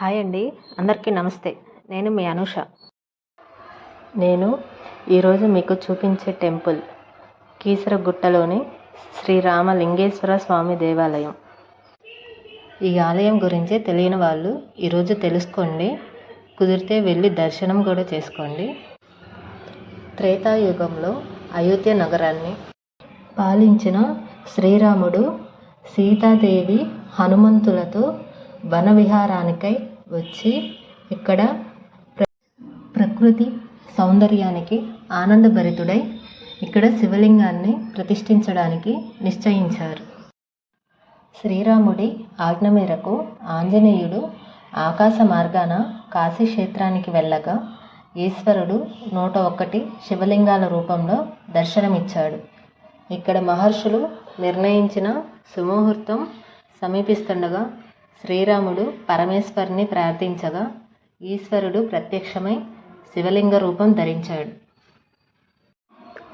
Hi అండి. అందరికీ నమస్తే. నేను మీ అనుష. నేను ఈరోజు మీకు చూపించే టెంపుల్ కీసరగుట్టలోని శ్రీ రామలింగేశ్వర స్వామి దేవాలయం. ఈ ఆలయం గురించి తెలియని వాళ్ళు ఈరోజు తెలుసుకోండి. కుదిరితే వెళ్ళి దర్శనం కూడా చేసుకోండి. త్రేతాయుగంలో అయోధ్య నగరాన్ని పాలించిన శ్రీరాముడు సీతాదేవి హనుమంతులతో వనవిహారానికై వచ్చి ఇక్కడ ప్రకృతి సౌందర్యానికి ఆనందభరితుడై ఇక్కడ శివలింగాన్ని ప్రతిష్ఠించడానికి నిశ్చయించారు. శ్రీరాముడి ఆజ్ఞ మేరకు ఆంజనేయుడు ఆకాశ మార్గాన కాశీ క్షేత్రానికి వెళ్ళగా ఈశ్వరుడు నూట ఒక్కటి శివలింగాల రూపంలో దర్శనమిచ్చాడు. ఇక్కడ మహర్షులు నిర్ణయించిన సుముహూర్తం సమీపిస్తుండగా శ్రీరాముడు పరమేశ్వరుని ప్రార్థించగా ఈశ్వరుడు ప్రత్యక్షమై శివలింగ రూపం ధరించాడు.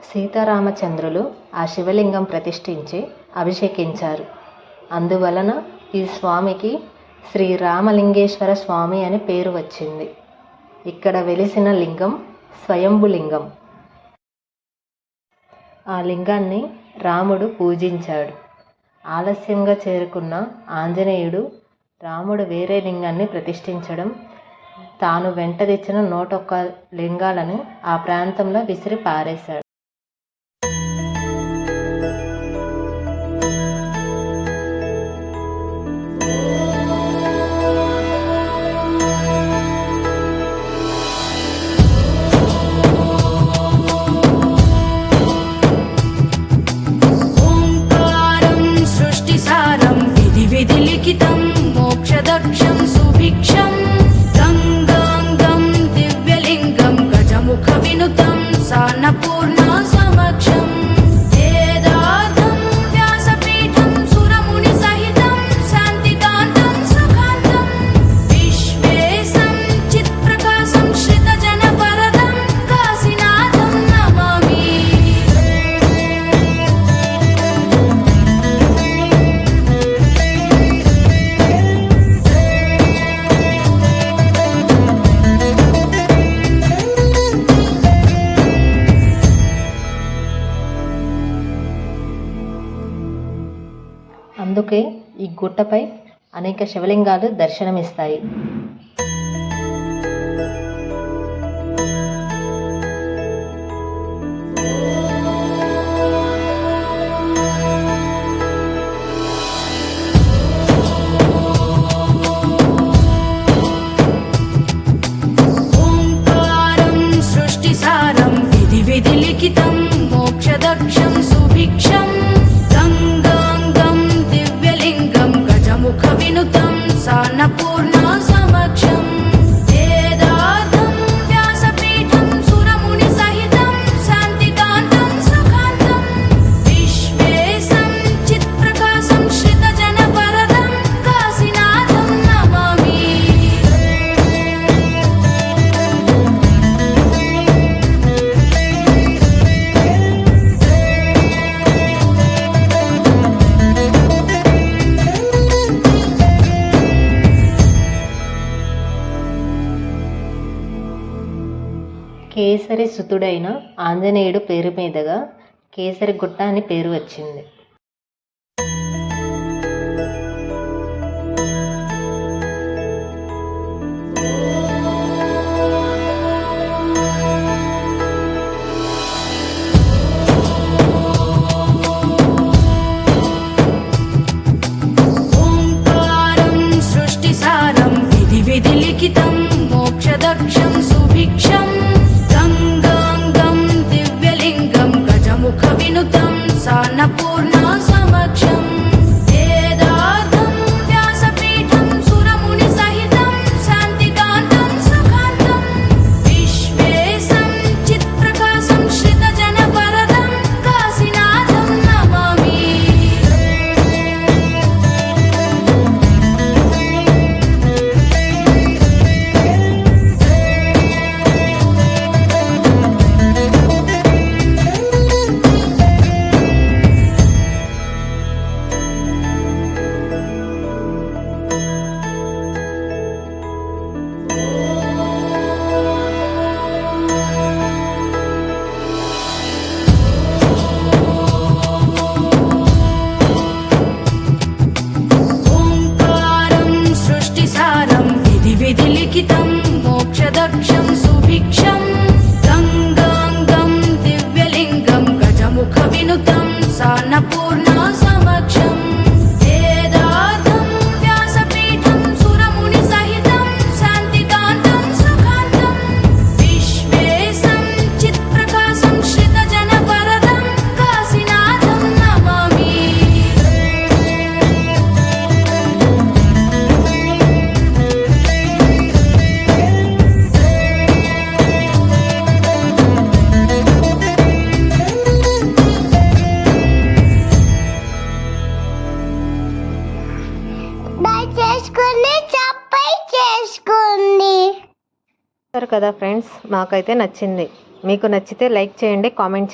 సీతారామచంద్రులు ఆ శివలింగం ప్రతిష్ఠించి అభిషేకించారు. అందువలన ఈ స్వామికి శ్రీ రామలింగేశ్వర స్వామి అని పేరు వచ్చింది. ఇక్కడ వెలిసిన లింగం స్వయంభులింగం ఆ లింగాన్ని రాముడు పూజించాడు. ఆలస్యంగా చేరుకున్న ఆంజనేయుడు రాముడు వేరే లింగాన్ని ప్రతిష్ఠించడం తాను వెంట తెచ్చిన నూటొక్క లింగాలను ఆ ప్రాంతంలో విసిరి పారేశాడు. ఇది విధి లిఖితం. অন্নপূর্ণা అందుకే ఈ గుట్టపై అనేక శివలింగాలు దర్శనమిస్తాయి ओङ्कारं सृष्टिसारं no కేసరి సుతుడైన ఆంజనేయుడు పేరు మీదుగా కేసరి గుట్ట అని పేరు వచ్చింది. sana purna చేసుకుని చప్పై చేసుకోండి సరే కదా ఫ్రెండ్స్ మాకైతే నచ్చింది. మీకు నచ్చితే లైక్ చేయండి కామెంట్